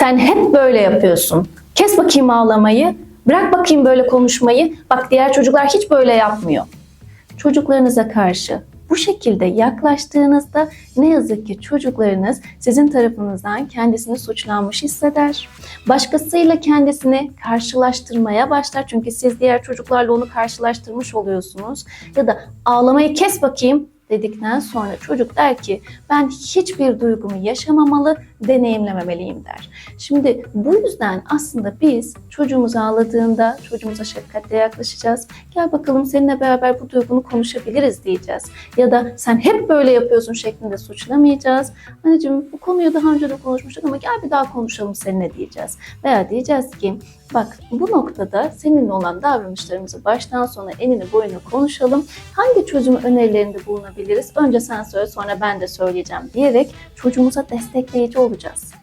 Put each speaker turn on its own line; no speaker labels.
Sen hep böyle yapıyorsun. Kes bakayım ağlamayı. Bırak bakayım böyle konuşmayı. Bak diğer çocuklar hiç böyle yapmıyor. Çocuklarınıza karşı bu şekilde yaklaştığınızda ne yazık ki çocuklarınız sizin tarafınızdan kendisini suçlanmış hisseder. Başkasıyla kendisini karşılaştırmaya başlar. Çünkü siz diğer çocuklarla onu karşılaştırmış oluyorsunuz. Ya da ağlamayı kes bakayım dedikten sonra çocuk der ki ben hiçbir duygumu yaşamamalı, deneyimlememeliyim der. Şimdi bu yüzden aslında biz çocuğumuz ağladığında çocuğumuza şefkatle yaklaşacağız. Gel bakalım seninle beraber bu duygunu konuşabiliriz diyeceğiz. Ya da sen hep böyle yapıyorsun şeklinde suçlamayacağız. Anneciğim bu konuyu daha önce de konuşmuştuk ama gel bir daha konuşalım seninle diyeceğiz. Veya diyeceğiz ki bak bu noktada seninle olan davranışlarımızı baştan sona enini boyuna konuşalım. Hangi çözüm önerilerinde bulunabiliriz? Önce sen söyle sonra ben de söyleyeceğim diyerek çocuğumuza destekleyici olacağız.